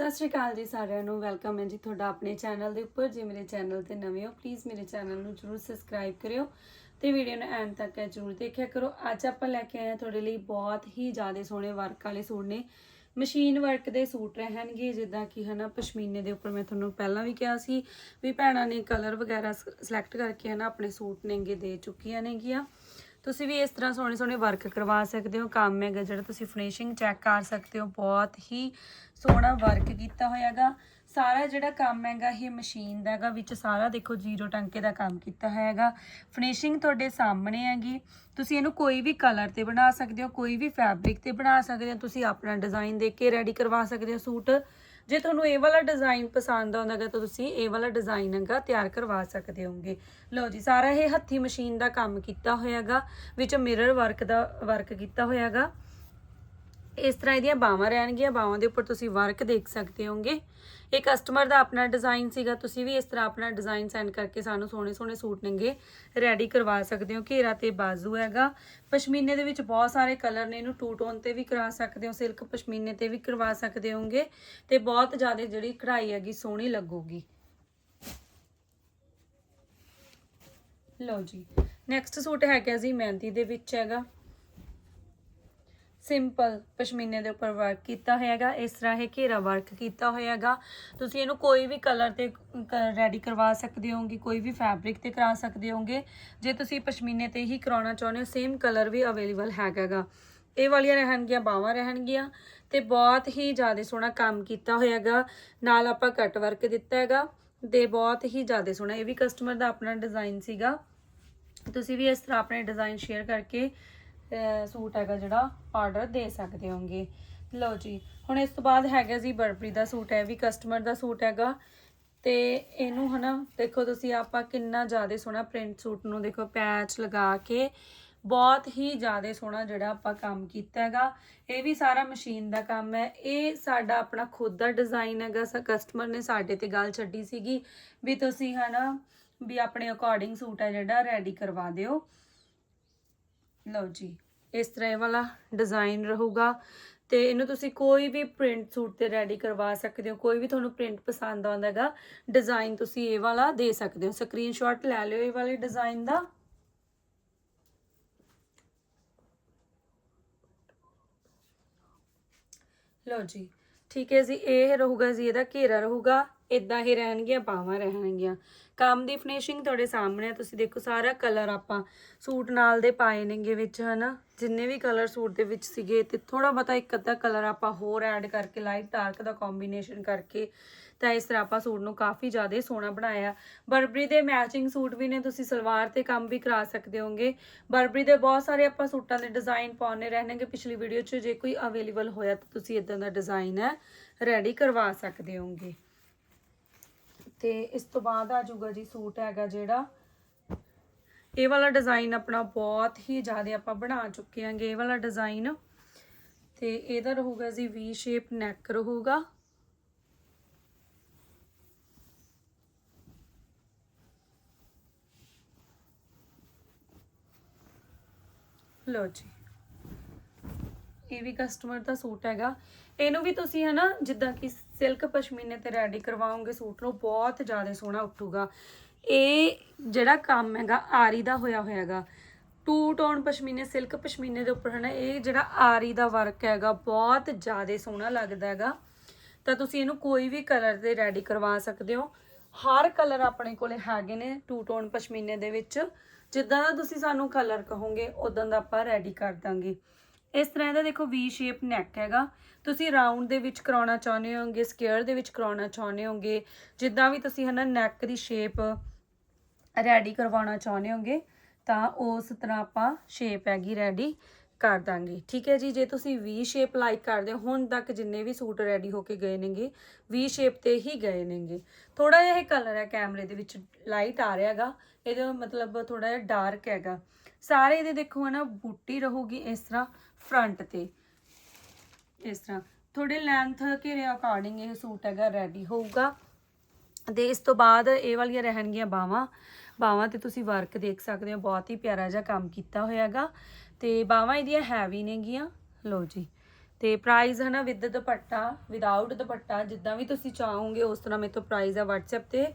ਸਤਿ ਸ਼੍ਰੀ ਅਕਾਲ ਜੀ ਸਾਰਿਆਂ ਨੂੰ, ਵੈਲਕਮ ਹੈ ਜੀ ਤੁਹਾਡਾ ਆਪਣੇ ਚੈਨਲ ਦੇ ਉੱਪਰ। ਜੇ ਮੇਰੇ ਚੈਨਲ ਤੇ ਨਵੇਂ ਹੋ ਪਲੀਜ਼ ਮੇਰੇ ਚੈਨਲ ਨੂੰ ਜਰੂਰ ਸਬਸਕ੍ਰਾਈਬ ਕਰਿਓ ਤੇ ਵੀਡੀਓ ਨੂੰ ਐਂਡ ਤੱਕ ਜਰੂਰ ਦੇਖਿਆ ਕਰੋ। ਅੱਜ ਆਪਾਂ ਲੈ ਕੇ ਆਏ ਹਾਂ ਤੁਹਾਡੇ ਲਈ ਬਹੁਤ ਹੀ ਜ਼ਿਆਦਾ ਸੋਹਣੇ ਵਰਕ ਵਾਲੇ ਸੂਟ ਨੇ। ਮਸ਼ੀਨ ਵਰਕ ਦੇ ਸੂਟ ਰਹਿਣਗੇ, ਜਿੱਦਾਂ ਕਿ ਹਨਾ ਪਸ਼ਮੀਨੇ ਦੇ ਉੱਪਰ ਮੈਂ ਤੁਹਾਨੂੰ ਪਹਿਲਾਂ ਵੀ ਕਿਹਾ ਸੀ ਵੀ ਭੈਣਾਂ ਨੇ ਕਲਰ ਵਗੈਰਾ ਸਿਲੈਕਟ ਕਰਕੇ ਹਨਾ ਆਪਣੇ ਸੂਟ ਨੇਗੇ ਦੇ ਚੁੱਕੀਆਂ ਨੇਗੀਆਂ। ਤੁਸੀਂ ਵੀ ਇਸ ਤਰ੍ਹਾਂ ਸੋਹਣੇ ਸੋਹਣੇ ਵਰਕ ਕਰਵਾ ਸਕਦੇ ਹੋ। ਕੰਮ ਹੈਗਾ ਜਿਹੜਾ ਤੁਸੀਂ ਫਿਨਿਸ਼ਿੰਗ ਚੈੱਕ ਕਰ ਸਕਦੇ ਹੋ। ਬਹੁਤ ਹੀ ਸੋਹਣਾ ਵਰਕ ਕੀਤਾ ਹੋਇਆਗਾ। ਸਾਰਾ ਜਿਹੜਾ ਕੰਮ ਹੈਗਾ, ਇਹ ਮਸ਼ੀਨ ਦਾ ਹੈਗਾ। ਵਿੱਚ ਸਾਰਾ ਦੇਖੋ ਜ਼ੀਰੋ ਟਾਂਕੇ ਦਾ ਕੰਮ ਕੀਤਾ ਹੋਇਆ ਹੈਗਾ ਫਿਨਿਸ਼ਿੰਗ ਤੁਹਾਡੇ ਸਾਹਮਣੇ ਹੈਗੀ। ਤੁਸੀਂ ਇਹਨੂੰ ਕੋਈ ਵੀ ਕਲਰ ਤੇ ਬਣਾ ਸਕਦੇ ਹੋ, ਕੋਈ ਵੀ ਫੈਬਰਿਕ ਤੇ ਬਣਾ ਸਕਦੇ ਹੋ। ਤੁਸੀਂ ਆਪਣਾ ਡਿਜ਼ਾਈਨ ਦੇਖ ਕੇ ਰੈਡੀ ਕਰਵਾ ਸਕਦੇ ਹੋ। ਸੂਟ ਜੇ ਤੁਹਾਨੂੰ ਇਹ ਵਾਲਾ ਡਿਜ਼ਾਈਨ ਪਸੰਦ ਆਉਂਦਾ ਹੈਗਾ ਤਾਂ ਤੁਸੀਂ ਇਹ ਵਾਲਾ ਡਿਜ਼ਾਈਨ ਹੈਗਾ ਤਿਆਰ ਕਰਵਾ ਸਕਦੇ ਹੋਗੇ ਲਓ ਜੀ, ਸਾਰਾ ਇਹ ਹੱਥੀ ਮਸ਼ੀਨ ਦਾ ਕੰਮ ਕੀਤਾ ਹੋਇਆਗਾ ਵਿੱਚ ਮਿਰਰ ਵਰਕ ਦਾ ਵਰਕ ਕੀਤਾ ਹੋਇਆਗਾ ਇਸ ਤਰ੍ਹਾਂ ਇਹਦੀਆਂ ਬਾਹਾਂ ਰਹਿਣਗੀਆਂ। ਬਾਹਾਂ ਦੇ ਉੱਪਰ ਤੁਸੀਂ ਵਰਕ ਦੇਖ ਸਕਦੇ ਹੋਗੇ ਇਹ ਕਸਟਮਰ ਦਾ ਆਪਣਾ ਡਿਜ਼ਾਈਨ ਸੀਗਾ। ਤੁਸੀਂ ਵੀ ਇਸ ਤਰ੍ਹਾਂ ਆਪਣਾ ਡਿਜ਼ਾਈਨ ਸੈਂਡ ਕਰਕੇ ਸਾਨੂੰ ਸੋਹਣੇ ਸੋਹਣੇ ਸੂਟ ਨੰਗੇ ਰੈਡੀ ਕਰਵਾ ਸਕਦੇ ਹੋ। ਘੇਰਾ ਤੇ ਬਾਜ਼ੂ ਹੈਗਾ। ਪਸ਼ਮੀਨੇ ਦੇ ਵਿੱਚ ਬਹੁਤ ਸਾਰੇ ਕਲਰ ਨੇ। ਇਹਨੂੰ ਟੂ ਟੋਨ ਤੇ ਵੀ ਕਰਾ ਸਕਦੇ ਹੋ। ਸਿਲਕ ਪਸ਼ਮੀਨੇ ਤੇ ਵੀ ਕਰਵਾ ਸਕਦੇ ਹੋਗੇ ਤੇ ਬਹੁਤ ਜ਼ਿਆਦਾ ਜਿਹੜੀ ਕਢਾਈ ਹੈਗੀ, ਸੋਹਣੀ ਲੱਗੂਗੀ। ਲਓ ਜੀ। ਨੈਕਸਟ ਸੂਟ ਹੈਗਾ ਜੀ ਮਹਿੰਦੀ ਦੇ ਵਿੱਚ ਹੈਗਾ। ਸਿੰਪਲ ਪਸ਼ਮੀਨੇ ਦੇ ਉੱਪਰ ਵਰਕ ਕੀਤਾ ਹੋਇਆਗਾ, ਇਸ ਤਰ੍ਹਾਂ ਇਹ ਘੇਰਾ ਵਰਕ ਕੀਤਾ ਹੋਇਆਗਾ। ਤੁਸੀਂ ਇਹਨੂੰ ਕੋਈ ਵੀ ਕਲਰ ਤੇ ਰੈਡੀ ਕਰਵਾ ਸਕਦੇ ਹੋਗੇ ਕੋਈ ਵੀ ਫੈਬਰਿਕ ਤੇ ਕਰਾ ਸਕਦੇ ਹੋਗੇ ਜੇ ਤੁਸੀਂ ਪਸ਼ਮੀਨੇ ਤੇ ਹੀ ਕਰਾਉਣਾ ਚਾਹੁੰਦੇ ਹੋ ਸੇਮ ਕਲਰ ਵੀ ਅਵੇਲੇਬਲ ਹੈਗਾਗਾ। ਇਹ ਵਾਲੀਆਂ ਰਹਿਣਗੀਆਂ ਬਾਹਾਂ ਰਹਿਣਗੀਆਂ ਤੇ ਬਹੁਤ ਹੀ ਜ਼ਿਆਦਾ ਸੋਹਣਾ ਕੰਮ ਕੀਤਾ ਹੋਇਆਗਾ। ਨਾਲ ਆਪਾਂ ਕੱਟ ਵਰਕ ਦਿੱਤਾ ਹੈਗਾ ਤੇ ਬਹੁਤ ਹੀ ਜ਼ਿਆਦਾ ਸੋਹਣਾ, ਇਹ ਵੀ ਕਸਟਮਰ ਦਾ ਆਪਣਾ ਡਿਜ਼ਾਈਨ ਸੀਗਾ। ਤੁਸੀਂ ਵੀ ਇਸ ਤਰ੍ਹਾਂ ਆਪਣੇ ਡਿਜ਼ਾਈਨ ਸ਼ੇਅਰ ਕਰਕੇ ਸੂਟ ਹੈਗਾ ਜਿਹੜਾ ਆਰਡਰ ਦੇ ਸਕਦੇ ਹੋਗੇ ਲਓ ਜੀ, ਹੁਣ ਇਸ ਤੋਂ ਬਾਅਦ ਹੈਗਾ ਜੀ ਬਰਬਰੀ ਦਾ ਸੂਟ ਹੈ ਇਹ ਵੀ ਕਸਟਮਰ ਦਾ ਸੂਟ ਹੈਗਾ। ਤੇ ਇਹਨੂੰ ਹਨਾ, ਦੇਖੋ ਤੁਸੀਂ ਆਪਾਂ ਕਿੰਨਾ ਜ਼ਿਆਦਾ ਸੋਹਣਾ ਪ੍ਰਿੰਟ ਸੂਟ ਨੂੰ ਦੇਖੋ, ਪੈਚ ਲਗਾ ਕੇ ਬਹੁਤ ਹੀ ਜ਼ਿਆਦਾ ਸੋਹਣਾ ਜਿਹੜਾ ਆਪਾਂ ਕੰਮ ਕੀਤਾ ਹੈਗਾ। ਇਹ ਵੀ ਸਾਰਾ ਮਸ਼ੀਨ ਦਾ ਕੰਮ ਹੈ। ਇਹ ਸਾਡਾ ਆਪਣਾ ਖੁਦ ਦਾ ਡਿਜ਼ਾਈਨ ਹੈਗਾ। ਸਾ, ਕਸਟਮਰ ਨੇ ਸਾਡੇ ਤੇ ਗੱਲ ਛੱਡੀ ਸੀਗੀ ਵੀ ਤੁਸੀਂ ਹਨਾ ਵੀ ਆਪਣੇ ਅਕੋਰਡਿੰਗ ਸੂਟ ਹੈ ਜਿਹੜਾ ਰੈਡੀ ਕਰਵਾ ਦਿਓ। ਲਓ ਜੀ, ਇਸ ਤਰ੍ਹਾਂ ਇਹ ਵਾਲਾ ਡਿਜ਼ਾਈਨ ਰਹੂਗਾ ਤੇ ਇਹਨੂੰ ਤੁਸੀਂ ਕੋਈ ਵੀ ਪ੍ਰਿੰਟ ਸੂਟ ਤੇ ਰੈਡੀ ਕਰਵਾ ਸਕਦੇ ਹੋ, ਕੋਈ ਵੀ ਤੁਹਾਨੂੰ ਪ੍ਰਿੰਟ ਪਸੰਦ ਆਉਂਦਾ ਹੈਗਾ ਡਿਜ਼ਾਈਨ ਤੁਸੀਂ ਇਹ ਵਾਲਾ ਦੇ ਸਕਦੇ ਹੋ। ਸਕਰੀਨਸ਼ਾਟ ਲੈ ਲਿਓ ਇਹ ਵਾਲੇ ਡਿਜ਼ਾਈਨ ਦਾ। ਲਓ ਜੀ, ਠੀਕ ਹੈ ਜੀ, ਇਹ ਰਹੂਗਾ ਜੀ, ਇਹਦਾ ਘੇਰਾ ਰਹੂਗਾ ਇਦਾਂ ਹੀ ਰਹਿਣਗੀਆਂ ਬਾਹਾਂ ਰਹਿਣਗੀਆਂ। ਕੰਮ ਦੀ ਫਿਨਿਸ਼ਿੰਗ ਤੁਹਾਡੇ ਸਾਹਮਣੇ ਆ। ਤੁਸੀਂ ਦੇਖੋ ਸਾਰਾ ਕਲਰ ਆਪਾਂ ਸੂਟ ਨਾਲ ਦੇ ਪਾਏ ਨੇਗੇ ਵਿੱਚ, ਹਨਾ? ਜਿੰਨੇ ਵੀ ਕਲਰ ਸੂਟ ਦੇ ਵਿੱਚ ਸੀਗੇ ਤੇ ਥੋੜਾ ਬਹੁਤਾ ਇੱਕ ਅੱਧਾ ਕਲਰ ਆਪਾਂ ਹੋਰ ਐਡ ਕਰਕੇ ਲਾਈਟ ਡਾਰਕ ਦਾ ਕੰਬੀਨੇਸ਼ਨ ਕਰਕੇ ਤਾਂ ਇਸ ਤਰ੍ਹਾਂ ਆਪਾਂ ਸੂਟ ਨੂੰ ਕਾਫੀ ਜ਼ਿਆਦਾ ਸੋਹਣਾ ਬਣਾਇਆ। ਬਰਬਰੀ ਦੇ ਮੈਚਿੰਗ ਸੂਟ ਵੀ ਨੇ, ਤੁਸੀਂ ਸਲਵਾਰ ਤੇ ਕੰਮ ਵੀ ਕਰਾ ਸਕਦੇ ਹੋਗੇ ਬਰਬਰੀ ਦੇ ਬਹੁਤ ਸਾਰੇ ਆਪਾਂ ਸੂਟਾਂ ਦੇ ਡਿਜ਼ਾਈਨ ਪਾਉਣੇ ਰਹਿਣਗੇ ਪਿਛਲੀ ਵੀਡੀਓ 'ਚ। ਜੇ ਕੋਈ ਅਵੇਲੇਬਲ ਹੋਇਆ ਤਾਂ ਤੁਸੀਂ ਇਦਾਂ ਦਾ ਡਿਜ਼ਾਈਨ ਹੈ ਰੈਡੀ ਕਰਵਾ ਸਕਦੇ ਹੋਗੇ ਤੇ ਇਸ ਤੋਂ ਬਾਅਦ ਆ ਜਾਊਗਾ ਜੀ ਸੂਟ ਹੈਗਾ ਜਿਹੜਾ। ਇਹ ਵਾਲਾ ਡਿਜ਼ਾਈਨ ਆਪਣਾ ਬਹੁਤ ਹੀ ਜ਼ਿਆਦਾ ਆਪਾਂ ਬਣਾ ਚੁੱਕੇ ਆਂਗੇ ਇਹ ਵਾਲਾ ਡਿਜ਼ਾਈਨ ਤੇ ਇਹਦਾ ਰਹੂਗਾ ਜੀ ਵੀ ਸ਼ੇਪ ਨੈਕ ਰਹੂਗਾ। ਲੋ ਜੀ। ਇਹ ਵੀ ਕਸਟਮਰ ਦਾ ਸੂਟ ਹੈਗਾ। ਇਹਨੂੰ ਵੀ ਤੁਸੀਂ ਹਨਾ ਜਿੱਦਾਂ ਕਿ ਸਿਲਕ ਪਸ਼ਮੀਨੇ ਤੇ ਰੈਡੀ ਕਰਵਾਉਂਗੇ, ਸੂਟ ਨੂੰ ਬਹੁਤ ਜ਼ਿਆਦਾ ਸੋਹਣਾ ਉੱਠੂਗਾ। ਇਹ ਜਿਹੜਾ ਕੰਮ ਹੈਗਾ, ਆਰੀ ਦਾ ਹੋਇਆ ਹੋਇਆਗਾ ਟੂ ਟੋਨ ਪਸ਼ਮੀਨੇ, ਸਿਲਕ ਪਸ਼ਮੀਨੇ ਦੇ ਉੱਪਰ ਹਨਾ, ਇਹ ਜਿਹੜਾ ਆਰੀ ਦਾ ਵਰਕ ਹੈਗਾ, ਬਹੁਤ ਜ਼ਿਆਦਾ ਸੋਹਣਾ ਲੱਗਦਾ ਹੈਗਾ। ਤਾਂ ਤੁਸੀਂ ਇਹਨੂੰ ਕੋਈ ਵੀ ਕਲਰ ਦੇ ਰੈਡੀ ਕਰਵਾ ਸਕਦੇ ਹੋ। ਹਰ ਕਲਰ ਆਪਣੇ ਕੋਲੇ ਹੈਗੇ ਨੇ ਟੂ ਟੋਨ ਪਸ਼ਮੀਨੇ ਦੇ ਵਿੱਚ। ਜਿੱਦਾਂ ਦਾ ਤੁਸੀਂ ਸਾਨੂੰ ਕਲਰ ਕਹੋਗੇ ਉਦਾਂ ਦਾ ਆਪਾਂ ਰੈਡੀ ਕਰ ਦਾਂਗੇ। ਇਸ ਤਰ੍ਹਾਂ ਇਹਦਾ ਦੇਖੋ ਵੀ ਸ਼ੇਪ ਨੈਕ ਹੈਗਾ। ਤੁਸੀਂ ਰਾਉਂਡ ਦੇ ਵਿੱਚ ਕਰਾਉਣਾ ਚਾਹੁੰਦੇ ਹੋਗੇ ਸਕੁਅਰ ਦੇ ਵਿੱਚ ਕਰਾਉਣਾ ਚਾਹੁੰਦੇ ਹੋਗੇ ਜਿੱਦਾਂ ਵੀ ਤੁਸੀਂ ਹਨਾ ਨੈਕ ਦੀ ਸ਼ੇਪ ਰੈਡੀ ਕਰਵਾਉਣਾ ਚਾਹੁੰਦੇ ਹੋਗੇ ਤਾਂ ਉਸ ਤਰ੍ਹਾਂ ਆਪਾਂ ਸ਼ੇਪ ਹੈਗੀ ਰੈਡੀ ਕਰ ਦਾਂਗੇ। ਠੀਕ ਹੈ ਜੀ, ਜੇ ਤੁਸੀਂ ਵੀ ਸ਼ੇਪ ਲਾਈਕ ਕਰਦੇ ਹੋ, ਹੁਣ ਤੱਕ ਜਿੰਨੇ ਵੀ ਸੂਟ ਰੈਡੀ ਹੋ ਕੇ ਗਏ ਨੇਗੇ ਵੀ ਸ਼ੇਪ ਤੇ ਹੀ ਗਏ ਨੇਗੇ। ਥੋੜਾ ਜਿਹਾ ਇਹ ਕਲਰ ਹੈ ਕੈਮਰੇ ਦੇ ਵਿੱਚ ਲਾਈਟ ਆ ਰਿਹਾ ਹੈਗਾ। ਇਹਦਾ ਮਤਲਬ ਥੋੜਾ ਜਿਹਾ ਡਾਰਕ ਹੈਗਾ। ਸਾਰੇ ਇਹਦੇ ਦੇਖੋ ਹਨਾ ਬੂਟੀ ਰਹੂਗੀ ਇਸ ਤਰ੍ਹਾਂ। ਫਰੰਟ ਤੇ। ਇਸ ਤਰ੍ਹਾਂ। ਥੋੜੇ ਲੈਂਥ ਘੇਰੇ ਅਕੋਰਡਿੰਗ ਇਹ ਸੂਟ ਹੈਗਾ ਰੈਡੀ ਹੋਊਗਾ। ਤੇ ਇਸ ਤੋਂ ਬਾਅਦ ਇਹ ਵਾਲੀਆਂ ਰਹਿਣਗੀਆਂ ਬਾਹਾਂ। ਬਾਵਾਂ ਤੇ ਤੁਸੀਂ ਵਰਕ ਦੇਖ ਸਕਦੇ ਹੋ, ਬਹੁਤ ਹੀ ਪਿਆਰਾ ਜਿਹਾ ਕੰਮ ਕੀਤਾ ਹੋਇਆ ਹੈਗਾ। ਤੇ ਬਾਵਾਂ ਇਹਦੀਆਂ ਹੈਵੀ ਨੇਗੀਆਂ। ਲਓ ਜੀ। ਤੇ ਪ੍ਰਾਈਸ ਹੈ ਨਾ ਵਿਦ ਦੁਪੱਟਾ ਵਿਦਆਊਟ ਦੁਪੱਟਾ, ਜਿੱਦਾਂ ਵੀ ਤੁਸੀਂ ਚਾਹੋਗੇ, ਉਸ ਤਰ੍ਹਾਂ ਮੇਰੇ ਤੋਂ ਪ੍ਰਾਈਸ ਆ WhatsApp ਤੇ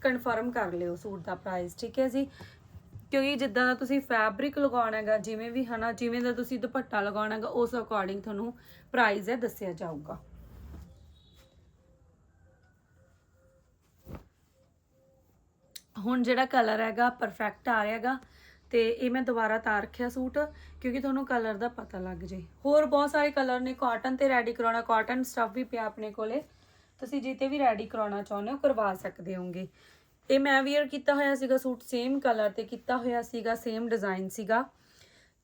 ਕਨਫਰਮ ਕਰ ਲਿਓ ਸੂਟ ਦਾ ਪ੍ਰਾਈਸ ਠੀਕ ਹੈ ਜੀ? ਕਿਉਂਕਿ ਜਿੱਦਾਂ ਦਾ ਤੁਸੀਂ ਫੈਬਰਿਕ ਲਗਾਉਣਾ ਹੈਗਾ, ਜਿਵੇਂ ਵੀ ਹਨਾ, ਜਿਵੇਂ ਦਾ ਤੁਸੀਂ ਦੁਪੱਟਾ ਲਗਾਉਣਾ ਹੈਗਾ, ਉਸ ਅਕੋਰਡਿੰਗ ਤੁਹਾਨੂੰ ਪ੍ਰਾਈਸ ਹੈ ਦੱਸਿਆ ਜਾਊਗਾ। ਹੁਣ ਜਿਹੜਾ ਕਲਰ ਹੈਗਾ ਪਰਫੈਕਟ ਆ ਰਿਹਾ ਹੈਗਾ, ਤੇ ਇਹ ਮੈਂ ਦੁਬਾਰਾ ਤਾਰ ਰੱਖਿਆ ਸੂਟ, ਕਿਉਂਕਿ ਤੁਹਾਨੂੰ ਕਲਰ ਦਾ ਪਤਾ ਲੱਗ ਜੇ। ਹੋਰ ਬਹੁਤ ਸਾਰੇ ਕਲਰ ਨੇ ਕਾਟਨ ਤੇ ਰੈਡੀ ਕਰਾਉਣਾ ਕਾਟਨ ਸਟਫ ਵੀ ਪਿਆ ਆਪਣੇ ਕੋਲੇ। ਤੁਸੀਂ ਜਿੱਤੇ ਵੀ ਰੈਡੀ ਕਰਾਉਣਾ ਚਾਹੁੰਦੇ ਹੋ, ਕਰਵਾ ਸਕਦੇ ਹੋਗੇ। ਇਹ ਮੈਂ ਵੀਅਰ ਕੀਤਾ ਹੋਇਆ ਸੀਗਾ ਸੂਟ ਸੇਮ ਕਲਰ ਤੇ ਕੀਤਾ ਹੋਇਆ ਸੀਗਾ ਸੇਮ ਡਿਜ਼ਾਈਨ ਸੀਗਾ।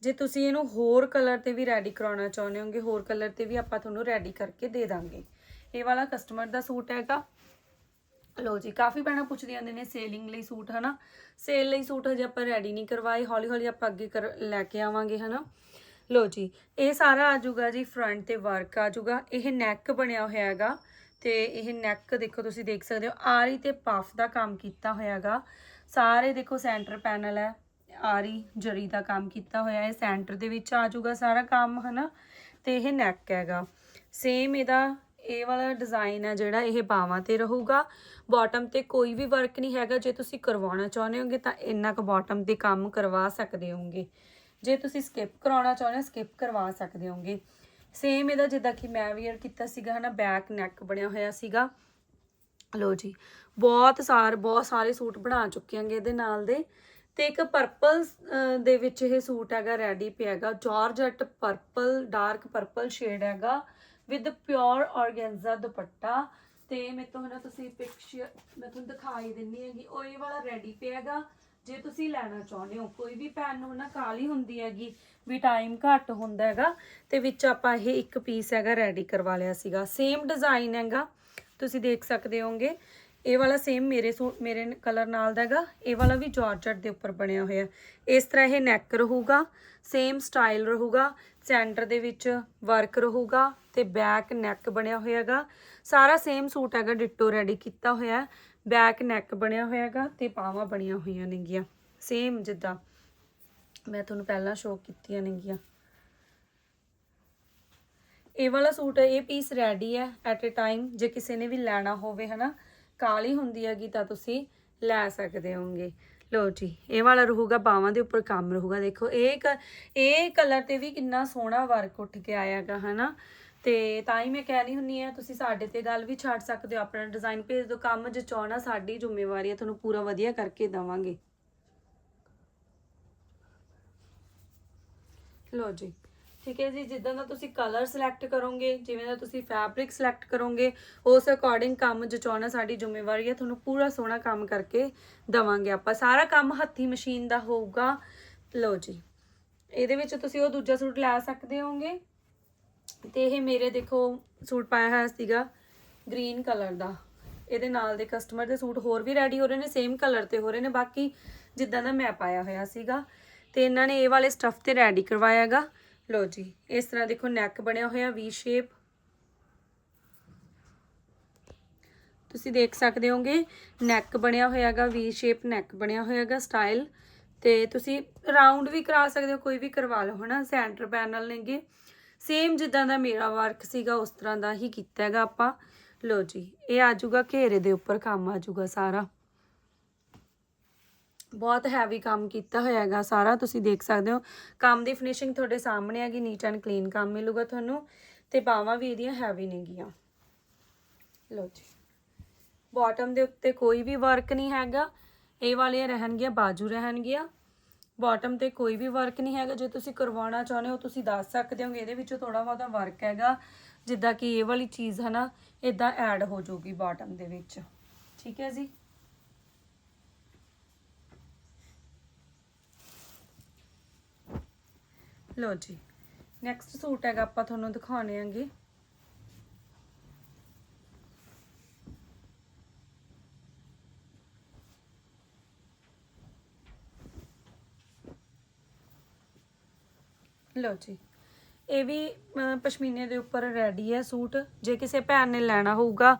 ਜੇ ਤੁਸੀਂ ਇਹਨੂੰ ਹੋਰ ਕਲਰ ਤੇ ਵੀ ਰੈਡੀ ਕਰਾਉਣਾ ਚਾਹੁੰਦੇ ਹੋਗੇ, ਹੋਰ ਕਲਰ ਤੇ ਵੀ ਆਪਾਂ ਤੁਹਾਨੂੰ ਰੈਡੀ ਕਰਕੇ ਦੇ ਦਾਂਗੇ। ਇਹ ਵਾਲਾ ਕਸਟਮਰ ਦਾ ਸੂਟ ਹੈਗਾ। ਲੋ ਜੀ, ਕਾਫੀ ਭੈਣਾਂ ਪੁੱਛਦੀਆਂ ਨੇ ਸੇਲਿੰਗ ਲਈ ਸੂਟ, ਹਨਾ? ਸੇਲ ਲਈ ਸੂਟ ਹਜੇ ਆਪਾਂ ਰੈਡੀ ਨਹੀਂ ਕਰਵਾਏ ਹੌਲੀ ਹੌਲੀ ਆਪਾਂ ਅੱਗੇ ਕਰ, ਲੈ ਕੇ ਆਵਾਂਗੇ, ਹਨਾ? ਲੋ ਜੀ, ਇਹ ਸਾਰਾ ਆ ਜਾਊਗਾ ਜੀ ਫਰੰਟ ਤੇ ਵਰਕ ਆ ਜਾਊਗਾ। ਇਹ ਨੈਕ ਬਣਿਆ ਹੋਇਆ ਹੈਗਾ। ਤੇ ਇਹ ਨੈਕ ਦੇਖੋ ਤੁਸੀਂ ਦੇਖ ਸਕਦੇ ਹੋ, ਆਰੀ ਤੇ ਪਫ ਦਾ ਕੰਮ ਕੀਤਾ ਹੋਇਆ ਹੈਗਾ ਸਾਰੇ ਦੇਖੋ ਸੈਂਟਰ ਪੈਨਲ ਹੈ, ਆਰੀ ਜਰੀ ਦਾ ਕੰਮ ਕੀਤਾ ਹੋਇਆ ਹੈ ਸੈਂਟਰ ਦੇ ਵਿੱਚ ਆ ਜਾਊਗਾ ਸਾਰਾ ਕੰਮ, ਹਨਾ? ਤੇ ਇਹ ਨੈਕ ਹੈਗਾ। ਸੇਮ ਇਹਦਾ, ਇਹ ਵਾਲਾ ਡਿਜ਼ਾਈਨ ਹੈ ਜਿਹੜਾ ਇਹ ਬਾਵਾਂ ਤੇ ਰਹੂਗਾ। ਬਾਟਮ ਤੇ ਕੋਈ ਵੀ ਵਰਕ ਨਹੀਂ ਹੈਗਾ, ਜੇ ਤੁਸੀਂ ਕਰਵਾਉਣਾ ਚਾਹੁੰਦੇ ਹੋਗੇ ਤਾਂ ਇੰਨਾ ਕੁ ਬਾਟਮ ਤੇ ਕੰਮ ਕਰਵਾ ਸਕਦੇ ਹੋਗੇ। ਜੇ ਤੁਸੀਂ ਸਕਿਪ ਕਰਾਉਣਾ ਚਾਹੁੰਦੇ ਹੋ ਸਕਿਪ ਕਰਵਾ ਸਕਦੇ ਹੋਗੇ। ਸੇਮ ਇਹਦਾ ਜਿੱਦਾਂ ਕਿ ਮੈਂ ਵੀਅਰ ਕੀਤਾ ਸੀਗਾ, ਹਨਾ ਬੈਕ ਨੈਕ ਬਣਿਆ ਹੋਇਆ ਸੀਗਾ। ਲੋ ਜੀ, ਬਹੁਤ ਸਾਰ, ਬਹੁਤ ਸਾਰੇ ਸੂਟ ਬਣਾ ਚੁੱਕੇ ਆਂਗੇ ਇਹਦੇ ਨਾਲ ਦੇ। ਤੇ ਇੱਕ ਪਰਪਲ ਦੇ ਵਿੱਚ ਇਹ ਸੂਟ ਹੈਗਾ ਰੈਡੀ ਪਿਆ ਹੈਗਾ। Georgette purple dark purple shade ਹੈਗਾ ਵਿਦ ਪਿਓਰ ਆਰਗੈਂਜ਼ਾ ਦੁਪੱਟਾ। ਤੇ ਮੇਰੇ ਤੋਂ ਹਨਾ ਤੁਸੀਂ ਪਿਕਚਰ ਮੈਂ ਤੁਹਾਨੂੰ ਦਿਖਾਈ ਦਿੰਨੀ ਹੈਗੀ, ਉਹ ਇਹ ਵਾਲਾ ਰੈਡੀ ਪਿਆ ਹੈਗਾ। ਜੇ ਤੁਸੀਂ ਲੈਣਾ ਚਾਹੁੰਦੇ ਹੋ, ਕੋਈ ਵੀ ਭੈਣ ਨੂੰ ਨਾ ਕਾਲੀ ਹੁੰਦੀ ਹੈਗੀ ਵੀ ਟਾਈਮ ਘੱਟ ਹੁੰਦਾ ਹੈਗਾ, ਤੇ ਵਿੱਚ ਆਪਾਂ ਇਹ ਇੱਕ ਪੀਸ ਹੈਗਾ ਰੈਡੀ ਕਰਵਾ ਲਿਆ ਸੀਗਾ। ਸੇਮ ਡਿਜ਼ਾਈਨ ਹੈਗਾ, ਤੁਸੀਂ ਦੇਖ ਸਕਦੇ ਹੋਗੇ ਇਹ ਵਾਲਾ ਸੇਮ ਮੇਰੇ ਸੂਟ ਮੇਰੇ ਕਲਰ ਨਾਲ ਦਾ ਹੈਗਾ, ਇਹ ਵਾਲਾ ਵੀ ਜਾਰਜਟ ਦੇ ਉੱਪਰ ਬਣਿਆ ਹੋਇਆ। ਇਸ ਤਰ੍ਹਾਂ ਇਹ ਨੈਕ ਰਹੂਗਾ ਸੇਮ ਸਟਾਈਲ ਰਹੂਗਾ ਸੈਂਟਰ ਦੇ ਵਿੱਚ ਵਰਕ ਰਹੂਗਾ, ਤੇ ਬੈਕ ਨੈਕ ਬਣਿਆ ਹੋਇਆ ਹੈਗਾ। ਸਾਰਾ ਸੇਮ ਸੂਟ ਹੈਗਾ, ਡਿਟੋ ਰੈਡੀ ਕੀਤਾ ਹੋਇਆ ਬੈਕ ਨੈਕ ਬਣਿਆ ਹੋਇਆ ਹੈਗਾ ਤੇ ਪਾਵਾਂ ਬਣੀਆਂ ਹੋਈਆਂ ਨੇਗੀਆਂ ਸੇਮ ਜਿੱਦਾਂ ਮੈਂ ਤੁਹਾਨੂੰ ਪਹਿਲਾਂ ਸ਼ੋਅ ਕੀਤੀਆਂ ਨੇਗੀਆਂ। ਇਹ ਵਾਲਾ ਸੂਟ, ਇਹ ਪੀਸ ਰੈਡੀ ਹੈ ਐਟ ਅ ਟਾਈਮ ਜੇ ਕਿਸੇ ਨੇ ਵੀ ਲੈਣਾ ਹੋਵੇ ਹਨਾ, ਕਾਲੀ ਹੁੰਦੀ ਹੈਗੀ ਤਾਂ ਤੁਸੀਂ ਲੈ ਸਕਦੇ ਹੋਗੇ ਲੋ ਜੀ, ਇਹ ਵਾਲਾ ਰਹੂਗਾ ਬਾਵਾਂ ਦੇ ਉੱਪਰ ਕੰਮ ਰਹੂਗਾ। ਦੇਖੋ, ਇਹ ਇਹ ਕਲਰ ਤੇ ਵੀ ਕਿੰਨਾ ਸੋਹਣਾ ਵਰਕ ਉੱਠ ਕੇ ਆਇਆਗਾ ਹਨਾ। ਤੇ ਤਾਂ ਹੀ ਮੈਂ ਕਹਿ ਰਹੀ ਹੁੰਨੀ ਆ ਤੁਸੀਂ ਸਾਡੇ ਤੇ ਗੱਲ ਵੀ ਛੱਡ ਸਕਦੇ ਹੋ, ਆਪਣਾ ਡਿਜ਼ਾਈਨ ਭੇਜ ਦਿਓ, ਕੰਮ ਜਚਾਉਣਾ ਸਾਡੀ ਜ਼ਿੰਮੇਵਾਰੀ ਹੈ, ਤੁਹਾਨੂੰ ਪੂਰਾ ਵਧੀਆ ਕਰਕੇ ਦਵਾਂਗੇ। ਲੋ ਜੀ, ਠੀਕ ਹੈ ਜੀ, ਜਿੱਦਾਂ ਦਾ ਤੁਸੀਂ ਕਲਰ ਸਿਲੈਕਟ ਕਰੋਗੇ, ਜਿਵੇਂ ਦਾ ਤੁਸੀਂ ਫੈਬਰਿਕ ਸਿਲੈਕਟ ਕਰੋਗੇ, ਉਸ ਅਕੋਰਡਿੰਗ ਕੰਮ ਜਚਾਉਣਾ ਸਾਡੀ ਜ਼ਿੰਮੇਵਾਰੀ ਹੈ, ਤੁਹਾਨੂੰ ਪੂਰਾ ਸੋਹਣਾ ਕੰਮ ਕਰਕੇ ਦਵਾਂਗੇ ਆਪਾਂ। ਸਾਰਾ ਕੰਮ ਹੱਥੀ ਮਸ਼ੀਨ ਦਾ ਹੋਊਗਾ। ਲੋ ਜੀ, ਇਹਦੇ ਵਿੱਚ ਤੁਸੀਂ ਉਹ ਦੂਜਾ ਸੂਟ ਲੈ ਸਕਦੇ ਹੋਗੇ। ਤੇ ਇਹ ਮੇਰੇ ਦੇਖੋ ਸੂਟ ਪਾਇਆ ਹੋਇਆ ਸੀਗਾ ਗ੍ਰੀਨ ਕਲਰ ਦਾ। ਇਹਦੇ ਨਾਲ ਦੇ ਕਸਟਮਰ ਦੇ ਸੂਟ ਹੋਰ ਵੀ ਰੈਡੀ ਹੋ ਰਹੇ ਨੇ ਸੇਮ ਕਲਰ ਤੇ ਹੋ ਰਹੇ ਨੇ, ਬਾਕੀ ਜਿੱਦਾਂ ਦਾ ਮੈਂ ਪਾਇਆ ਹੋਇਆ ਸੀਗਾ। ਤੇ ਇਹਨਾਂ ਨੇ ਇਹ ਵਾਲੇ ਸਟਫ ਤੇ ਰੈਡੀ ਕਰਵਾਇਆ ਹੈਗਾ। ਲੋ ਜੀ, ਇਸ ਤਰ੍ਹਾਂ ਦੇਖੋ ਨੈਕ ਬਣਿਆ ਹੋਇਆ ਵੀ ਸ਼ੇਪ ਤੁਸੀਂ ਦੇਖ ਸਕਦੇ ਹੋਗੇ ਨੈਕ ਬਣਿਆ ਹੋਇਆ ਹੈਗਾ ਵੀ ਸ਼ੇਪ ਨੈਕ ਬਣਿਆ ਹੋਇਆ ਹੈਗਾ ਸਟਾਈਲ ਤੇ ਤੁਸੀਂ ਰਾਉਂਡ ਵੀ ਕਰਾ ਸਕਦੇ ਹੋ, ਕੋਈ ਵੀ ਕਰਵਾ ਲਓ, ਹਨਾ? ਸੈਂਟਰ ਪੈਨਲ ਨੇਗੇ। ਸੇਮ ਜਿੱਦਾਂ ਦਾ ਮੇਰਾ ਵਰਕ ਸੀਗਾ, ਉਸ ਤਰ੍ਹਾਂ ਦਾ ਹੀ ਕੀਤਾ ਹੈਗਾ ਆਪਾਂ। ਲੋ ਜੀ, ਇਹ ਆ ਜਾਊਗਾ, ਘੇਰੇ ਦੇ ਉੱਪਰ ਕੰਮ ਆ ਜਾਊਗਾ ਸਾਰਾ। ਬਹੁਤ ਹੈਵੀ ਕੰਮ ਕੀਤਾ ਹੋਇਆ ਹੈਗਾ ਸਾਰਾ, ਤੁਸੀਂ ਦੇਖ ਸਕਦੇ ਹੋ। ਕੰਮ ਦੀ ਫਿਨਿਸ਼ਿੰਗ ਤੁਹਾਡੇ ਸਾਹਮਣੇ ਹੈਗੀ ਨੀਟ ਐਂਡ ਕਲੀਨ ਕੰਮ ਮਿਲੂਗਾ ਤੁਹਾਨੂੰ। ਤੇ ਬਾਹਾਂ ਵੀ ਇਹਦੀਆਂ ਹੈਵੀ ਨੇਗੀਆਂ। ਲੋ ਜੀ ਬਾਟਮ ਦੇ ਉੱਤੇ ਕੋਈ ਵੀ ਵਰਕ ਨਹੀਂ ਹੈਗਾ। ਇਹ ਵਾਲੀਆਂ ਰਹਿਣਗੀਆਂ, ਬਾਜੂ ਰਹਿਣਗੀਆਂ। ਬਾਟਮ ਤੇ ਕੋਈ ਵੀ ਵਰਕ ਨਹੀਂ ਹੈਗਾ, ਜੇ ਤੁਸੀਂ ਕਰਵਾਉਣਾ ਚਾਹੁੰਦੇ ਹੋ, ਤੁਸੀਂ ਦੱਸ ਸਕਦੇ ਹੋ ਇਹਦੇ ਵਿੱਚੋਂ ਥੋੜਾ ਬਹੁਤਾ ਵਰਕ ਹੈਗਾ। ਜਿੱਦਾਂ ਕਿ ਇਹ ਵਾਲੀ ਚੀਜ਼ ਹੈ ਨਾ ਇਦਾਂ ਐਡ ਹੋ ਜਾਊਗੀ ਬਾਟਮ ਦੇ ਵਿੱਚ। ਠੀਕ ਹੈ ਜੀ? ਲੋ ਜੀ ਨੈਕਸਟ ਸੂਟ ਹੈਗਾ, ਆਪਾਂ ਤੁਹਾਨੂੰ ਦਿਖਾਉਣੇ ਆਂਗੇ ਲਓ ਜੀ। ਇਹ ਵੀ ਪਸ਼ਮੀਨੇ ਦੇ ਉੱਪਰ ਰੈਡੀ ਹੈ ਸੂਟ। ਜੇ ਕਿਸੇ ਭੈਣ ਨੇ ਲੈਣਾ ਹੋਊਗਾ,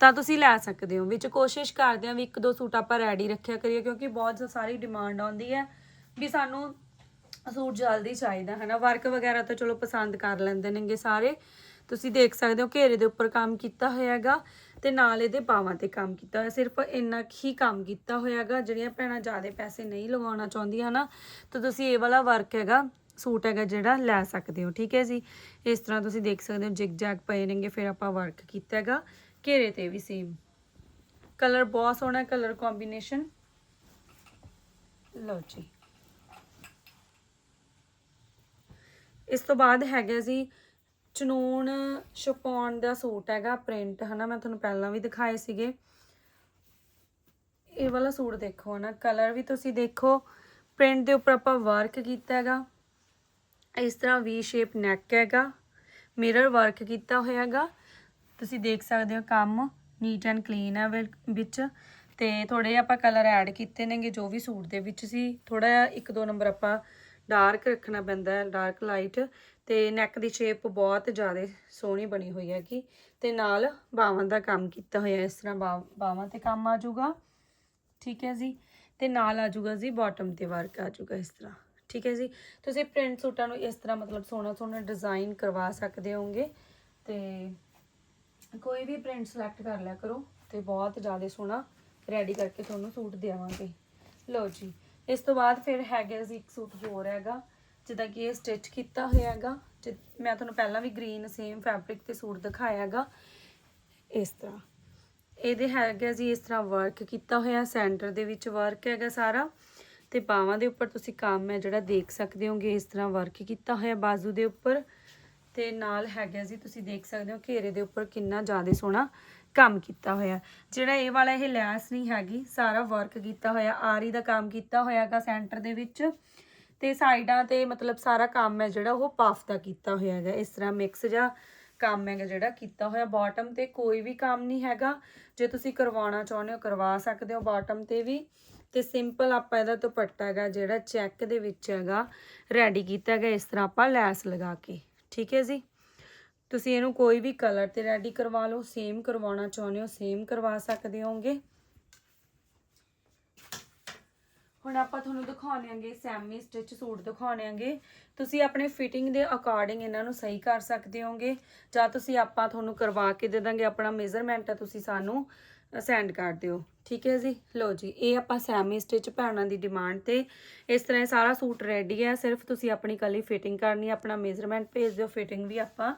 ਤਾਂ ਤੁਸੀਂ ਲੈ ਸਕਦੇ ਹੋ। ਵਿੱਚ ਕੋਸ਼ਿਸ਼ ਕਰਦੇ ਹਾਂ ਵੀ ਇੱਕ ਦੋ ਸੂਟ ਆਪਾਂ ਰੈਡੀ ਰੱਖਿਆ ਕਰੀਏ, ਕਿਉਂਕਿ ਬਹੁਤ ਸਾਰੀ ਡਿਮਾਂਡ ਆਉਂਦੀ ਹੈ ਵੀ ਸਾਨੂੰ ਸੂਟ ਜਲਦੀ ਚਾਹੀਦਾ ਹੈ ਨਾ ਵਰਕ ਵਗੈਰਾ ਤਾਂ ਚਲੋ ਪਸੰਦ ਕਰ ਲੈਂਦੇ ਨੇਗੇ ਸਾਰੇ। ਤੁਸੀਂ ਦੇਖ ਸਕਦੇ ਹੋ ਘੇਰੇ ਦੇ ਉੱਪਰ ਕੰਮ ਕੀਤਾ ਹੋਇਆ ਹੈਗਾ ਤੇ ਨਾਲ ਇਹਦੇ ਬਾਹਾਂ ਤੇ ਕੰਮ ਕੀਤਾ ਹੋਇਆ। ਸਿਰਫ ਇੰਨਾ ਕੁ ਹੀ ਕੰਮ ਕੀਤਾ ਹੋਇਆ ਹੈਗਾ ਜਿਹੜੀਆਂ ਭੈਣਾਂ ਜ਼ਿਆਦਾ ਪੈਸੇ ਨਹੀਂ ਲਗਾਉਣਾ ਚਾਹੁੰਦੀਆਂ ਨਾ ਤਾਂ ਤੁਸੀਂ ਇਹ ਵਾਲਾ ਵਰਕ ਹੈਗਾ ਸੂਟ ਹੈਗਾ ਜਿਹੜਾ ਲੈ ਸਕਦੇ ਹੋ, ਠੀਕ ਹੈ ਜੀ? ਇਸ ਤਰ੍ਹਾਂ ਤੁਸੀਂ ਦੇਖ ਸਕਦੇ ਹੋ ਜਿਗ ਜੈਗ ਪਏ ਨੇਗੇ, ਫਿਰ ਆਪਾਂ ਵਰਕ ਕੀਤਾ ਹੈਗਾ, ਘੇਰੇ ਤੇ ਵੀ ਸੇਮ ਕਲਰ ਬਹੁਤ ਸੋਹਣਾ ਕਲਰ ਕੰਬੀਨੇਸ਼ਨ ਲਓ ਜੀ। ਇਸ ਤੋਂ ਬਾਅਦ ਹੈਗਾ ਜੀ, ਚਨੂਨ ਸ਼ਪੌਨ ਦਾ ਸੂਟ ਹੈਗਾ ਪ੍ਰਿੰਟ ਹਨਾ, ਮੈਂ ਤੁਹਾਨੂੰ ਪਹਿਲਾਂ ਵੀ ਦਿਖਾਏ ਸੀਗੇ। ਇਹ ਵਾਲਾ ਸੂਟ ਦੇਖੋ ਨਾ ਕਲਰ ਵੀ ਤੁਸੀਂ ਦੇਖੋ। ਪ੍ਰਿੰਟ ਦੇ ਉੱਪਰ ਆਪਾਂ ਵਰਕ ਕੀਤਾ ਹੈਗਾ। ਇਸ ਤਰ੍ਹਾਂ ਵੀ ਸ਼ੇਪ ਨੈਕ ਹੈਗਾ ਮਿਰਰ ਵਰਕ ਕੀਤਾ ਹੋਇਆ ਹੈਗਾ। ਤੁਸੀਂ ਦੇਖ ਸਕਦੇ ਹੋ ਕੰਮ ਨੀਟ ਐਂਡ ਕਲੀਨ ਹੈ ਵਿਲ- ਵਿੱਚ। ਤੇ ਥੋੜੇ ਜਿਹਾ ਆਪਾਂ ਕਲਰ ਐਡ ਕੀਤੇ ਨੇਗੇ, ਜੋ ਵੀ ਸੂਟ ਦੇ ਵਿੱਚ ਸੀ। ਥੋੜਾ ਜਿਹਾ ਇੱਕ ਦੋ ਨੰਬਰ ਆਪਾਂ ਡਾਰਕ ਰੱਖਣਾ ਪੈਂਦਾ ਹੈ ਡਾਰਕ ਲਾਈਟ ਤੇ ਨੈਕ ਦੀ ਸ਼ੇਪ ਬਹੁਤ ਜ਼ਿਆਦਾ ਸੋਹਣੀ ਬਣੀ ਹੋਈ ਹੈਗੀ। ਤੇ ਨਾਲ ਬਾਹਾਂ ਦਾ ਕੰਮ ਕੀਤਾ ਹੋਇਆ, ਇਸ ਤਰ੍ਹਾਂ ਬਾਹਾਂ ਤੇ ਕੰਮ ਆ ਜਾਊਗਾ। ਠੀਕ ਹੈ ਜੀ। ਤੇ ਨਾਲ ਆ ਜਾਊਗਾ ਜੀ ਬਾਟਮ ਤੇ ਵਰਕ ਆ ਜਾਊਗਾ ਇਸ ਤਰ੍ਹਾਂ। ਠੀਕ ਹੈ ਜੀ? ਤੁਸੀਂ ਪ੍ਰਿੰਟ ਸੂਟਾਂ ਨੂੰ ਇਸ ਤਰ੍ਹਾਂ ਮਤਲਬ ਸੋਹਣਾ ਸੋਹਣਾ ਡਿਜ਼ਾਈਨ ਕਰਵਾ ਸਕਦੇ ਹੋਗੇ ਤੇ ਕੋਈ ਵੀ ਪ੍ਰਿੰਟ ਸਿਲੈਕਟ ਕਰ ਲਿਆ ਕਰੋ ਤੇ ਬਹੁਤ ਜ਼ਿਆਦਾ ਸੋਹਣਾ ਰੈਡੀ ਕਰਕੇ ਤੁਹਾਨੂੰ ਸੂਟ ਦੇਵਾਂਗੇ। ਲਓ ਜੀ, ਇਸ ਤੋਂ ਬਾਅਦ ਫਿਰ ਹੈਗਾ ਜੀ ਇੱਕ ਸੂਟ ਹੋਰ ਹੈਗਾ, ਜਿੱਦਾਂ ਕਿ ਇਹ ਸਟਿਚ ਕੀਤਾ ਹੋਇਆ ਹੈਗਾ, ਜਿ- ਮੈਂ ਤੁਹਾਨੂੰ ਪਹਿਲਾਂ ਵੀ ਗ੍ਰੀਨ ਸੇਮ ਫੈਬਰਿਕ ਤੇ ਸੂਟ ਦਿਖਾਇਆ ਹੈਗਾ। ਇਸ ਤਰ੍ਹਾਂ। ਇਹਦੇ ਹੈਗਾ ਜੀ ਇਸ ਤਰ੍ਹਾਂ ਵਰਕ ਕੀਤਾ ਹੋਇਆ ਸੈਂਟਰ ਦੇ ਵਿੱਚ ਵਰਕ ਹੈਗਾ ਸਾਰਾ। ਤੇ ਬਾਹਾਂ ਦੇ ਉੱਪਰ ਤੁਸੀਂ ਕੰਮ ਹੈ ਜਿਹੜਾ ਦੇਖ ਸਕਦੇ ਹੋਗੇ, ਇਸ ਤਰ੍ਹਾਂ ਵਰਕ ਕੀਤਾ ਹੋਇਆ ਬਾਜ਼ੂ ਦੇ ਉੱਪਰ। ਤੇ ਨਾਲ ਹੈਗਾ ਜੀ, ਤੁਸੀਂ ਦੇਖ ਸਕਦੇ ਹੋ ਘੇਰੇ ਦੇ ਉੱਪਰ ਕਿੰਨਾ ਜ਼ਿਆਦਾ ਸੋਹਣਾ ਕੰਮ ਕੀਤਾ ਹੋਇਆ। ਜਿਹੜਾ ਇਹ ਵਾਲਾ ਇਹ ਲੈਸ ਨਹੀਂ ਹੈਗੀ, ਸਾਰਾ ਵਰਕ ਕੀਤਾ ਹੋਇਆ, ਆਰੀ ਦਾ ਕੰਮ ਕੀਤਾ ਹੋਇਆਗਾ ਸੈਂਟਰ ਦੇ ਵਿੱਚ। ਤੇ ਸਾਈਡਾਂ ਤੇ ਮਤਲਬ ਸਾਰਾ ਕੰਮ ਹੈ ਜਿਹੜਾ ਉਹ ਪਫ ਦਾ ਕੀਤਾ ਹੋਇਆ ਹੈਗਾ ਇਸ ਤਰ੍ਹਾਂ ਮਿਕਸ ਜਾਂ ਕੰਮ ਹੈਗਾ ਜਿਹੜਾ ਕੀਤਾ ਹੋਇਆ। ਬਾਟਮ ਤੇ ਕੋਈ ਵੀ ਕੰਮ ਨਹੀਂ ਹੈਗਾ। ਜੇ ਤੁਸੀਂ ਕਰਵਾਉਣਾ ਚਾਹੁੰਦੇ ਹੋ, ਕਰਵਾ ਸਕਦੇ ਹੋ ਬਾਟਮ ਤੇ ਵੀ। ਤੇ ਸਿੰਪਲ ਆਪਾਂ ਇਹਦਾ ਦੁਪੱਟਾ ਹੈਗਾ, ਜਿਹੜਾ ਚੈੱਕ ਦੇ ਵਿੱਚ ਹੈਗਾ ਰੈਡੀ ਕੀਤਾ ਗਿਆ ਇਸ ਤਰ੍ਹਾਂ ਆਪਾਂ ਲੈਸ ਲਗਾ ਕੇ। ਠੀਕ ਹੈ ਜੀ? ਤੁਸੀਂ ਇਹਨੂੰ ਕੋਈ ਵੀ ਕਲਰ ਤੇ ਰੈਡੀ ਕਰਵਾ ਲਓ। ਸੇਮ ਕਰਵਾਉਣਾ ਚਾਹੁੰਦੇ ਹੋ ਸੇਮ ਕਰਵਾ ਸਕਦੇ ਹੋਗੇ ਹੁਣ ਆਪਾਂ ਤੁਹਾਨੂੰ ਦਿਖਾਉਣੇ ਆਂਗੇ ਸੈਮੀ ਸਟਿਚ ਸੂਟ ਦਿਖਾਉਣੇ ਆਂਗੇ। ਤੁਸੀਂ ਆਪਣੇ ਫਿਟਿੰਗ ਦੇ ਅਕੋਰਡਿੰਗ ਇਹਨਾਂ ਨੂੰ ਸਹੀ ਕਰ ਸਕਦੇ ਹੋਗੇ। ਜਾਂ ਤੁਸੀਂ ਆਪਾਂ ਤੁਹਾਨੂੰ ਕਰਵਾ ਕੇ ਦੇ ਦਾਂਗੇ, ਆਪਣਾ ਮੇਜ਼ਰਮੈਂਟ ਆ ਤੁਸੀਂ ਸਾਨੂੰ ਸੈਂਡ ਕਰ ਦਿਓ। ਠੀਕ ਹੈ ਜੀ? ਲਓ ਜੀ, ਇਹ ਆਪਾਂ ਸੈਮੀ ਸਟਿਚ ਭੈਣਾਂ ਦੀ ਡਿਮਾਂਡ ਤੇ ਇਸ ਤਰ੍ਹਾਂ ਇਹ ਸਾਰਾ ਸੂਟ ਰੈਡੀ ਹੈ। ਸਿਰਫ ਤੁਸੀਂ ਆਪਣੀ ਕੱਲੀ ਫਿਟਿੰਗ ਕਰਨੀ, ਆਪਣਾ ਮੇਜ਼ਰਮੈਂਟ ਭੇਜ ਦਿਓ। ਫਿਟਿੰਗ ਵੀ ਆਪਾਂ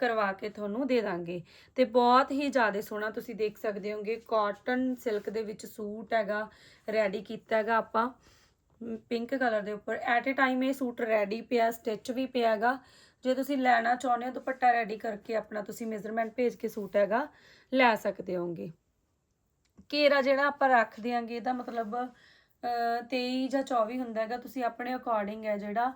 ਕਰਵਾ ਕੇ ਤੁਹਾਨੂੰ ਦੇ ਦਾਂਗੇ। ਤੇ ਬਹੁਤ ਹੀ ਜ਼ਿਆਦਾ ਸੋਹਣਾ ਤੁਸੀਂ ਦੇਖ ਸਕਦੇ ਹੋਗੇ ਕਾਟਨ ਸਿਲਕ ਦੇ ਵਿੱਚ ਸੂਟ ਹੈਗਾ ਰੈਡੀ ਕੀਤਾ ਹੈਗਾ ਆਪਾਂ। ਪਿੰਕ ਕਲਰ ਦੇ ਉੱਪਰ। ਐਟ ਅ ਟਾਈਮ ਇਹ ਸੂਟ ਰੈਡੀ ਪਿਆ ਸਟਿਚ ਵੀ ਪਿਆ ਹੈਗਾ। ਜੇ ਤੁਸੀਂ ਲੈਣਾ ਚਾਹੁੰਦੇ ਹੋ ਦੁਪੱਟਾ ਰੈਡੀ ਕਰਕੇ ਆਪਣਾ ਤੁਸੀਂ ਮੇਜ਼ਰਮੈਂਟ ਭੇਜ ਕੇ ਸੂਟ ਹੈਗਾ ਲੈ ਸਕਦੇ ਹੋਗੇ। ਘੇਰਾ ਜਿਹੜਾ ਆਪਾਂ ਰੱਖ ਦਿਆਂਗੇ ਇਹਦਾ ਮਤਲਬ ਅਹ, 23 ਜਾਂ 24 ਹੁੰਦਾ ਹੈਗਾ ਤੁਸੀਂ ਆਪਣੇ ਅਕੋਰਡਿੰਗ ਹੈ ਜਿਹੜਾ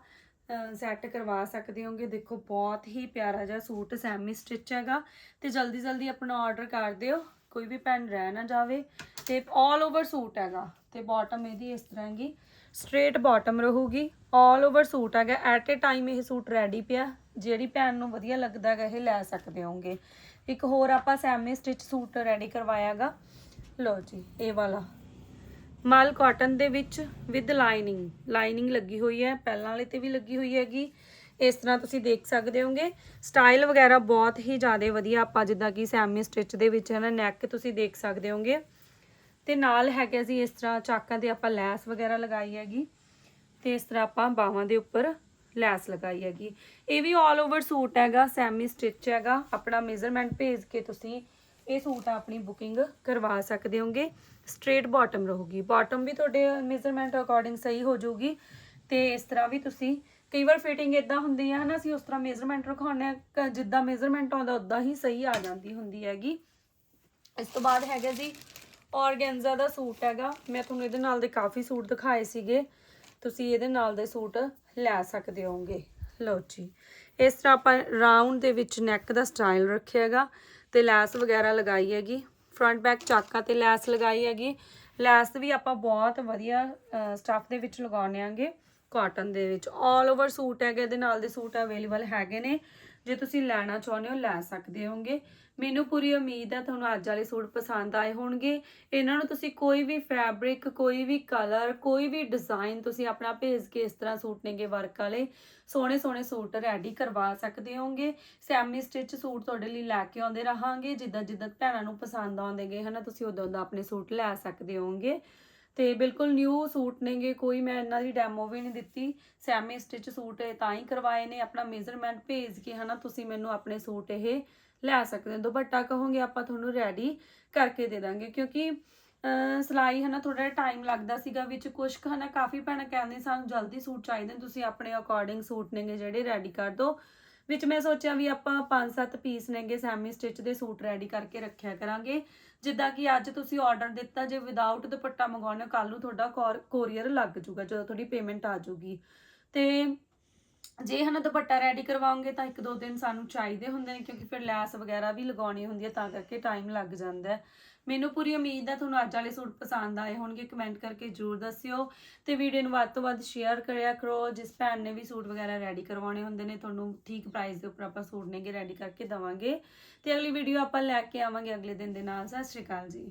ਸੈੱਟ ਕਰਵਾ ਸਕਦੇ ਹੋਗੇ। ਦੇਖੋ, ਬਹੁਤ ਹੀ ਪਿਆਰਾ ਜਿਹਾ ਸੂਟ ਸੈਮੀ ਸਟਿਚ ਹੈਗਾ। ਤੇ ਜਲਦੀ ਜਲਦੀ ਆਪਣਾ ਆਰਡਰ ਕਰ ਦਿਓ। ਕੋਈ ਵੀ ਭੈਣ ਰਹਿ ਨਾ ਜਾਵੇ। ਤੇ 올 ਓਵਰ ਸੂਟ ਹੈਗਾ। ਤੇ ਬਾਟਮ ਇਹਦੀ ਇਸ ਤਰ੍ਹਾਂ ਹੈਗੀ। ਸਟ੍ਰੇਟ ਬਾਟਮ ਰਹੂਗੀ। 올 ਓਵਰ ਸੂਟ ਹੈਗਾ। ਐਟ ਅ ਟਾਈਮ ਇਹ ਸੂਟ ਰੈਡੀ ਪਿਆ। ਜਿਹੜੀ ਭੈਣ ਨੂੰ ਵਧੀਆ ਲੱਗਦਾ ਹੈਗਾ, ਇਹ ਲੈ ਸਕਦੇ ਹੋਗੇ। ਇੱਕ ਹੋਰ ਆਪਾਂ ਸੈਮੀ ਸਟਿਚ ਸੂਟ ਰੈਡੀ ਕਰਵਾਇਆਗਾ ਲਓ ਜੀ, ਇਹ ਵਾਲਾ। ਮਲ ਕਾਟਨ ਦੇ ਵਿੱਚ ਵਿਦ ਲਾਈਨਿੰਗ ਲਾਈਨਿੰਗ ਲੱਗੀ ਹੋਈ ਹੈ, ਪਹਿਲਾਂ ਵਾਲੇ ਤੇ ਵੀ ਲੱਗੀ ਹੋਈ ਹੈਗੀ। ਇਸ ਤਰ੍ਹਾਂ ਤੁਸੀਂ ਦੇਖ ਸਕਦੇ ਹੋਗੇ। ਸਟਾਈਲ ਵਗੈਰਾ ਬਹੁਤ ਹੀ ਜ਼ਿਆਦਾ ਵਧੀਆ, ਆਪਾਂ ਜਿੱਦਾਂ ਕਿ ਸੈਮੀ ਸਟਿਚ ਦੇ ਵਿੱਚ ਹੈ ਨਾ ਨੈਕ ਤੁਸੀਂ ਦੇਖ ਸਕਦੇ ਹੋਗੇ। ਤੇ ਨਾਲ ਹੈਗਾ ਜੀ ਇਸ ਤਰ੍ਹਾਂ ਚਾਕਾਂ ਤੇ ਆਪਾਂ ਲੈਸ ਵਗੈਰਾ ਲਗਾਈ ਹੈਗੀ। ਤੇ ਇਸ ਤਰ੍ਹਾਂ ਆਪਾਂ ਬਾਹਾਂ ਦੇ ਉੱਪਰ ਲੈਸ ਲਗਾਈ ਹੈਗੀ। ਇਹ ਵੀ 올 ਓਵਰ ਸੂਟ ਹੈਗਾ, ਸੈਮੀ ਸਟਿਚ ਹੈਗਾ। ਆਪਣਾ ਮੇਜ਼ਰਮੈਂਟ ਭੇਜ ਕੇ ਤੁਸੀਂ ਇਹ ਸੂਟ ਆਪਣੀ ਬੁਕਿੰਗ ਕਰਵਾ ਸਕਦੇ ਹੋਗੇ। ਸਟ੍ਰੇਟ ਬਾਟਮ ਰਹੂਗੀ। ਬਾਟਮ ਵੀ ਤੁਹਾਡੇ ਮੇਜ਼ਰਮੈਂਟ ਅਕੋਰਡਿੰਗ ਸਹੀ ਹੋ ਜਾਊਗੀ। ਤੇ ਇਸ ਤਰ੍ਹਾਂ ਵੀ ਤੁਸੀਂ ਕਈ ਵਾਰ ਫਿਟਿੰਗ ਇਦਾਂ ਹੁੰਦੀ ਹੈ ਹਨਾ, ਅਸੀਂ ਉਸ ਤਰ੍ਹਾਂ ਮੇਜ਼ਰਮੈਂਟ ਰਖਾਉਂਦੇ ਆ, ਕ- ਜਿੱਦਾਂ ਮੇਜ਼ਰਮੈਂਟ ਆਉਂਦਾ ਉਦਾਂ ਹੀ ਸਹੀ ਆ ਜਾਂਦੀ ਹੁੰਦੀ ਹੈਗੀ। ਇਸ ਤੋਂ ਬਾਅਦ ਹੈਗਾ ਜੀ ਔਰਗੈਂਜ਼ਾ ਦਾ ਸੂਟ ਹੈਗਾ। ਮੈਂ ਤੁਹਾਨੂੰ ਇਹਦੇ ਨਾਲ ਦੇ ਕਾਫੀ ਸੂਟ ਦਿਖਾਏ ਸੀਗੇ। ਤੁਸੀਂ ਇਹਦੇ ਨਾਲ ਦੇ ਸੂਟ ਲੈ ਸਕਦੇ ਹੋਗੇ। ਲਓ ਜੀ। ਇਸ ਤਰ੍ਹਾਂ ਆਪਾਂ ਰਾਉਂਡ ਦੇ ਵਿੱਚ ਨੈਕ ਦਾ ਸਟਾਈਲ ਰੱਖਿਆ ਹੈਗਾ। ਤੇ ਲੈਸ ਵਗੈਰਾ ਲਗਾਈ ਹੈਗੀ। ਫਰੰਟ ਬੈਕ ਚਾਕਾਂ ਤੇ ਲੈਸ ਲਗਾਈ ਹੈਗੀ। ਲੈਸ ਵੀ ਆਪਾਂ ਬਹੁਤ ਵਧੀਆ ਸਟਫ ਦੇ ਵਿੱਚ ਲਗਾਉਣੇ ਆਂਗੇ ਕਾਟਨ ਦੇ ਵਿੱਚ। 올 ਓਵਰ ਸੂਟ ਹੈਗੇ, ਇਹਦੇ ਨਾਲ ਦੇ ਸੂਟ ਅਵੇਲੇਬਲ ਹੈਗੇ ਨੇ। ਜੇ ਤੁਸੀਂ ਲੈਣਾ ਚਾਹੁੰਦੇ ਹੋ, ਲੈ ਸਕਦੇ ਹੋਗੇ। ਮੈਨੂੰ ਪੂਰੀ ਉਮੀਦ ਹੈ ਤੁਹਾਨੂੰ ਅੱਜ ਵਾਲੇ ਸੂਟ ਪਸੰਦ ਆਏ ਹੋਣਗੇ। ਇਹਨਾਂ ਨੂੰ ਤੁਸੀਂ ਕੋਈ ਵੀ ਫੈਬਰਿਕ ਕੋਈ ਵੀ ਕਲਰ ਕੋਈ ਵੀ ਡਿਜ਼ਾਈਨ ਤੁਸੀਂ ਆਪਣਾ ਭੇਜ ਕੇ ਇਸ ਤਰ੍ਹਾਂ ਸੂਟ ਨੇਗੇ ਵਰਕ ਵਾਲੇ, ਸੋਹਣੇ ਸੋਹਣੇ ਸੂਟ ਰੈਡੀ ਕਰਵਾ ਸਕਦੇ ਹੋਗੇ ਸੈਮੀ ਸਟਿਚ ਸੂਟ ਤੁਹਾਡੇ ਲਈ ਲੈ ਕੇ ਆਉਂਦੇ ਰਹਾਂਗੇ, ਜਿੱਦਾਂ ਜਿੱਦਾਂ ਭੈਣਾਂ ਨੂੰ ਪਸੰਦ ਆਉਂਦੇਗੇ ਹਨਾ, ਤੁਸੀਂ ਉਦੋਂ ਉਦੋਂ ਆਪਣੇ ਸੂਟ ਲੈ ਸਕਦੇ ਹੋਗੇ ਤੇ ਬਿਲਕੁਲ ਨਿਊ ਸੂਟ ਨੇਗੇ, ਕੋਈ ਮੈਂ ਇਹਨਾਂ ਦੀ ਡੈਮੋ ਵੀ ਨਹੀਂ ਦਿੱਤੀ। ਸੈਮੀ ਸਟਿਚ ਸੂਟ ਇਹ ਤਾਂ ਹੀ ਕਰਵਾਏ ਨੇ, ਆਪਣਾ ਮੇਜ਼ਰਮੈਂਟ ਭੇਜ ਕੇ, ਹਨਾ, ਤੁਸੀਂ ਮੈਨੂੰ ਆਪਣੇ ਸੂਟ ਇਹ ਲੈ ਸਕਦੇ ਹੋ। ਦੁਪੱਟਾ ਕਹੋਗੇ ਆਪਾਂ ਤੁਹਾਨੂੰ ਰੈਡੀ ਕਰਕੇ ਦੇ ਦਾਂਗੇ ਕਿਉਂਕਿ, ਅਹ, ਸਿਲਾਈ ਹਨਾ ਥੋੜਾ ਟਾਈਮ ਲੱਗਦਾ ਸੀਗਾ ਵਿੱਚ। ਕੁਝ ਕੁ ਹਨਾ ਕਾਫੀ ਭੈਣਾਂ ਕਹਿੰਦੇ ਸਾਨੂੰ, ਜਲਦੀ ਸੂਟ ਚਾਹੀਦੇ ਨੇ, ਤੁਸੀਂ ਆਪਣੇ ਅਕੋਰਡਿੰਗ ਸੂਟ ਨੇਗੇ ਜਿਹੜੇ ਰੈਡੀ ਕਰ ਦਿਓ ਵਿੱਚ ਮੈਂ ਸੋਚਿਆ ਵੀ ਆਪਾਂ 5-7 ਪੀਸ ਨੇਗੇ ਸੈਮੀ ਸਟਿਚ ਦੇ ਸੂਟ ਰੈਡੀ ਕਰਕੇ ਰੱਖਿਆ ਕਰਾਂਗੇ। ਜਿੱਦਾਂ ਕਿ ਅੱਜ ਤੁਸੀਂ ਆਰਡਰ ਦਿੱਤਾ, ਜੇ ਵਿਦਆਊਟ ਦੁਪੱਟਾ ਮੰਗਵਾਉਣਾ ਕੱਲ ਨੂੰ ਤੁਹਾਡਾ ਕੋਰੀਅਰ ਲੱਗ ਜੂਗਾ ਜਦੋਂ ਤੁਹਾਡੀ ਪੇਮੈਂਟ ਆ ਜੂਗੀ ਤੇ ਜੇ ਹਨਾ ਦੁਪੱਟਾ ਰੈਡੀ ਕਰਵਾਉਂਗੇ ਤਾਂ ਇੱਕ ਦੋ ਦਿਨ ਸਾਨੂੰ ਚਾਹੀਦੇ ਹੁੰਦੇ ਨੇ, ਕਿਉਂਕਿ ਫਿਰ ਲੈਸ ਵਗੈਰਾ ਵੀ ਲਗਾਉਣੀ ਹੁੰਦੀ ਹੈ ਤਾਂ ਕਰਕੇ ਟਾਈਮ ਲੱਗ ਜਾਂਦਾ ਹੈ। ਮੈਨੂੰ ਪੂਰੀ ਉਮੀਦ ਹੈ ਤੁਹਾਨੂੰ ਅੱਜ ਵਾਲੇ ਸੂਟ ਪਸੰਦ ਆਏ ਹੋਣਗੇ ਕਮੈਂਟ ਕਰਕੇ ਜਰੂਰ ਦੱਸਿਓ ਤੇ ਵੀਡੀਓ ਨੂੰ ਵੱਧ ਤੋਂ ਵੱਧ ਸ਼ੇਅਰ ਕਰਿਆ ਕਰੋ। ਜਿਸ ਭੈਣ ਨੇ ਵੀ ਸੂਟ ਵਗੈਰਾ ਰੈਡੀ ਕਰਵਾਉਣੇ ਹੁੰਦੇ ਨੇ, ਤੁਹਾਨੂੰ ਠੀਕ ਪ੍ਰਾਈਸ ਦੇ ਉੱਪਰ ਆਪਾਂ ਸੂਟ ਨੇਗੇ ਰੈਡੀ ਕਰਕੇ ਦਵਾਂਗੇ ਤੇ ਅਗਲੀ ਵੀਡੀਓ ਆਪਾਂ ਲੈ ਕੇ ਆਵਾਂਗੇ, ਅਗਲੇ ਦਿਨ ਦੇ ਨਾਲ। ਸਤਿ ਸ਼੍ਰੀ ਅਕਾਲ ਜੀ।